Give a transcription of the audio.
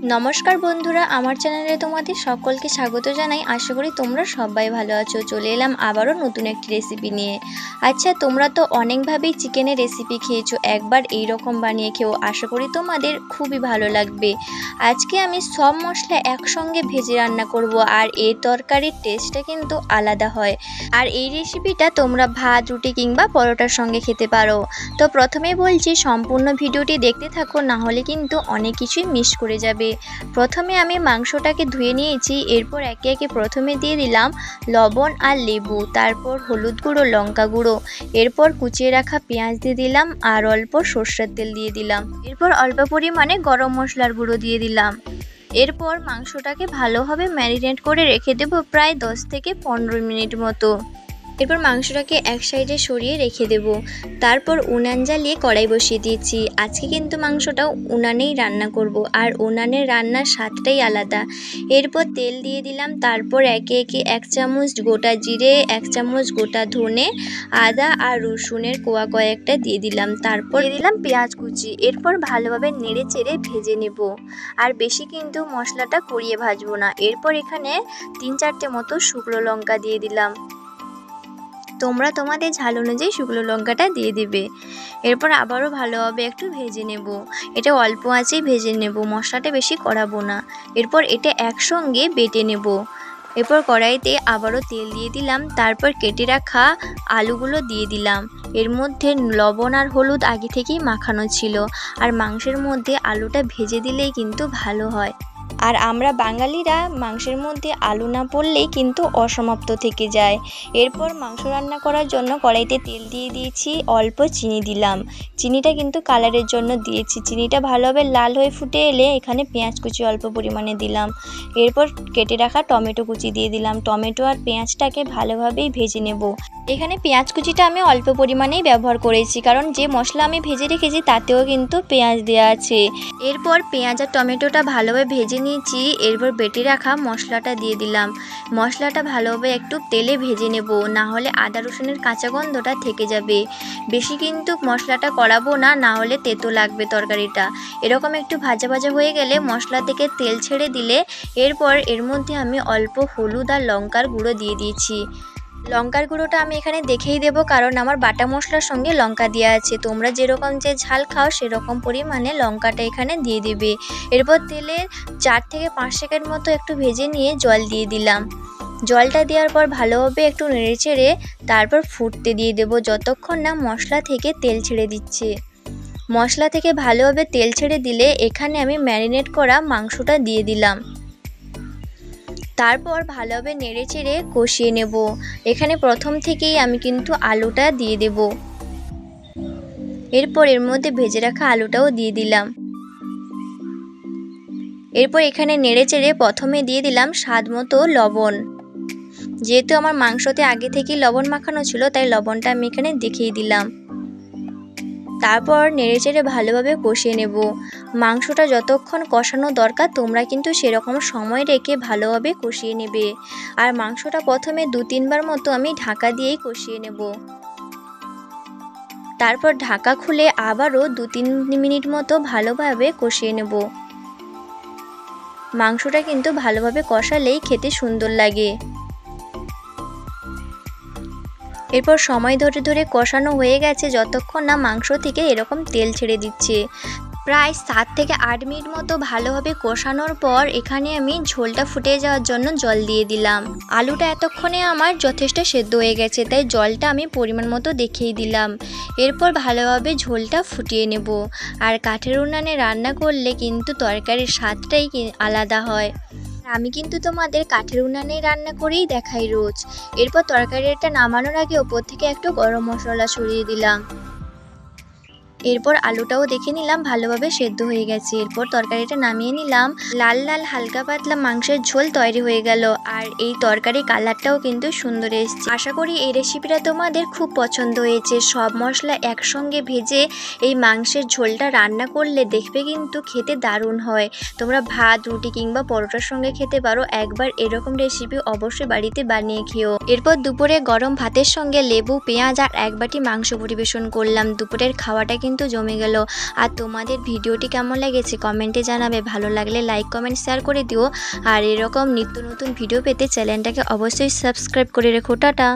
নমস্কার বন্ধুরা, আমার চ্যানেলে তোমাদের সকলকে স্বাগত জানাই। আশা করি তোমরা সবাই ভালো আছো। চলে এলাম আবারও নতুন একটি রেসিপি নিয়ে। আচ্ছা তোমরা তো অনেকভাবেই চিকেনের রেসিপি খেয়েছো। একবার এই রকম বানিয়ে খেও। আশা করি তোমাদের খুবই ভালো লাগবে। আজকে আমি সব মশলা একসঙ্গে ভেজে রান্না করব আর এই তরকারির টেস্টটা কিন্তু আলাদা হয়। আর এই রেসিপিটা তোমরা ভাত, রুটি কিংবা পরোটার সঙ্গে খেতে পারো। তো প্রথমে বলছি, সম্পূর্ণ ভিডিওটি দেখতে থাকো, না হলে কিন্তু অনেক কিছুই মিস করে যাবে। প্রথমে আমি মাংসটাকে ধুয়ে নিয়েছি, এরপর একে একে প্রথমে দিয়ে দিলাম লবণ আর লেবু, তারপর হলুদ গুঁড়ো, লঙ্কা গুঁড়ো, এরপর কুচিয়ে রাখা পেঁয়াজ দিয়ে দিলাম আর অল্প সর্ষের তেল দিয়ে দিলাম। এরপর অল্প পরিমাণে গরম মশলার গুঁড়ো দিয়ে দিলাম। এরপর মাংসটাকে ভালোভাবে ম্যারিনেট করে রেখে দেবো প্রায় দশ থেকে পনেরো মিনিট মতো। এরপর মাংসটাকে এক সাইডে সরিয়ে রেখে দেব। তারপর উনান জ্বালিয়ে কড়াই বসিয়ে দিয়েছি। আজকে কিন্তু মাংসটা উনানেই রান্না করব। আর উনানের রান্নার স্বাদটাই আলাদা। এরপর তেল দিয়ে দিলাম। তারপর একে একে এক চামচ গোটা জিরে, এক চামচ গোটা ধনে, আদা আর রসুনের কোয়া কয়েকটা দিয়ে দিলাম। তারপর দিলাম পেঁয়াজ কুচি। এরপর ভালোভাবে নেড়ে চেড়ে ভেজে নেব। আর বেশি কিন্তু মশলাটা করিয়ে ভাজবো না। এরপর এখানে তিন চারটে মতো শুকনো লঙ্কা দিয়ে দিলাম। তোমরা তোমাদের ঝাল অনুযায়ী শুকনো লঙ্কাটা দিয়ে দিবে। এরপর আবারও ভালোভাবে একটু ভেজে নেব। এটা অল্প আঁচেই ভেজে নেব, মশলাটা বেশি করাবো না। এরপর এটা একসঙ্গে বেটে নেব। এরপর কড়াইতে আবারও তেল দিয়ে দিলাম, তারপর কেটে রাখা আলুগুলো দিয়ে দিলাম। এর মধ্যে লবণ আর হলুদ আগে থেকেই মাখানো ছিল, আর মাংসের মধ্যে আলুটা ভেজে দিলেই কিন্তু ভালো হয়। আর আমরা বাঙালিরা মাংসের মধ্যে আলু না পড়লেই কিন্তু অসমাপ্ত থেকে যায়। এরপর মাংস রান্না করার জন্য কড়াইতে তেল দিয়ে দিয়েছি, অল্প চিনি দিলাম। চিনিটা কিন্তু কালারের জন্য দিয়েছি। চিনিটা ভালোভাবে লাল হয়ে ফুটে এলে এখানে পেঁয়াজ কুচি অল্প পরিমাণে দিলাম। এরপর কেটে রাখা টমেটো কুচি দিয়ে দিলাম। টমেটো আর পেঁয়াজটাকে ভালোভাবেই ভেজে নেব। এখানে পেঁয়াজ কুচিটা আমি অল্প পরিমাণেই ব্যবহার করেছি, কারণ যে মশলা আমি ভেজে রেখেছি তাতেও কিন্তু পেঁয়াজ দেওয়া আছে। এরপর পেঁয়াজ আর টমেটোটা ভালোভাবে ভেজে নিয়েছি, এরপর বেটে রাখা মশলাটা দিয়ে দিলাম। মশলাটা ভালোভাবে একটু তেলে ভেজে নেব না হলে আদা রসুনের কাঁচা গন্ধটা থেকে যাবে। বেশি কিন্তু মশলাটা করাবো না না হলে তেতো লাগবে তরকারিটা। এরকম একটু ভাজা ভাজা হয়ে গেলে মশলা থেকে তেল ছেড়ে দিলে, এরপর এর মধ্যে আমি অল্প হলুদ আর লঙ্কার গুঁড়ো দিয়ে দিয়েছি। লঙ্কার গুঁড়োটা আমি এখানে দেখেই দেব, কারণ আমার বাটা মশলার সঙ্গে লঙ্কা দেওয়া আছে। তোমরা যেরকম যে ঝাল খাও, সেরকম পরিমাণে লঙ্কাটা এখানে দিয়ে দেবে। এরপর তেলে চার থেকে পাঁচ সেকেন্ড মতো একটু ভেজে নিয়ে জল দিয়ে দিলাম। জলটা দেওয়ার পর ভালোভাবে একটু নেড়ে চেড়ে তারপর ফুটতে দিয়ে দেবো, যতক্ষণ না মশলা থেকে তেল ছেড়ে দিচ্ছে। মশলা থেকে ভালোভাবে তেল ছেড়ে দিলে এখানে আমি ম্যারিনেট করা মাংসটা দিয়ে দিলাম। তারপর ভালোভাবে নেড়ে চেড়ে কষিয়ে নেব। এখানে প্রথম থেকেই আমি কিন্তু আলুটা দিয়ে দেব। এরপর এর মধ্যে ভেজে রাখা আলুটাও দিয়ে দিলাম। এরপর এখানে নেড়ে চেড়ে প্রথমে দিয়ে দিলাম স্বাদ মতো লবণ। যেহেতু আমার মাংসতে আগে থেকেই লবণ মাখানো ছিল, তাই লবণটা আমি এখানে দেখিয়ে দিলাম। তারপর নেড়েচেড়ে ভালোভাবে কষিয়ে নেব। মাংসটা যতক্ষণ কষানো দরকার, তোমরা কিন্তু সেরকম সময় রেখে ভালোভাবে কষিয়ে নেবে। আর মাংসটা প্রথমে দু তিনবার মতো আমি ঢাকা দিয়েই কষিয়ে নেব। তারপর ঢাকা খুলে আবারও দু তিন মিনিট মতো ভালোভাবে কষিয়ে নেব। মাংসটা কিন্তু ভালোভাবে কষালেই খেতে সুন্দর লাগে। এরপর সময় ধরে ধরে কষানো হয়ে গেছে যতক্ষণ না মাংস থেকে এরকম তেল ছেড়ে দিচ্ছে। প্রায় সাত থেকে আট মিনিট মতো ভালোভাবে কষানোর পর এখানে আমি ঝোলটা ফুটে যাওয়ার জন্য জল দিয়ে দিলাম। আলুটা এতক্ষণে আমার যথেষ্ট সেদ্ধ হয়ে গেছে, তাই জলটা আমি পরিমাণ মতো দেখিয়ে দিলাম। এরপর ভালোভাবে ঝোলটা ফুটিয়ে নেব। আর কাঠের উনানে রান্না করলে কিন্তু তরকারির স্বাদটাই আলাদা হয়। আমি কিন্তু তোমাদের কাঠের উনানেই রান্না করেই দেখাই রোজ। এরপর তরকারিটা নামানোর আগে ওপর থেকে একটু গরম মশলা ছড়িয়ে দিলাম। এরপর আলুটাও দেখে নিলাম, ভালোভাবে সেদ্ধ হয়ে গেছে। এরপর তরকারিটা নামিয়ে নিলাম। লাল লাল, হালকা পাতলা মাংসের ঝোল তৈরি হয়ে গেল। আর এই তরকারি কালারটাও কিন্তু সুন্দর এসছে। আশা করি এই রেসিপিটা তোমাদের খুব পছন্দ হয়েছে। সব মশলা একসঙ্গে ভেজে এই মাংসের ঝোলটা রান্না করলে দেখবে কিন্তু খেতে দারুণ হয়। তোমরা ভাত, রুটি কিংবা পরোটার সঙ্গে খেতে পারো। একবার এরকম রেসিপি অবশ্যই বাড়িতে বানিয়ে খেও। এরপর দুপুরে গরম ভাতের সঙ্গে লেবু, পেঁয়াজ আর এক বাটি মাংস পরিবেশন করলাম। দুপুরের খাওয়াটা কিন্তু কিন্তু জমে গেল। আর তোমাদের ভিডিওটি কেমন লেগেছে কমেন্টে জানাবে। ভালো লাগলে লাইক কমেন্ট শেয়ার করে দিও। আর এরকম নিত্য নতুন ভিডিও পেতে চ্যানেলটাকে অবশ্যই সাবস্ক্রাইব করে রেখো। টাটা।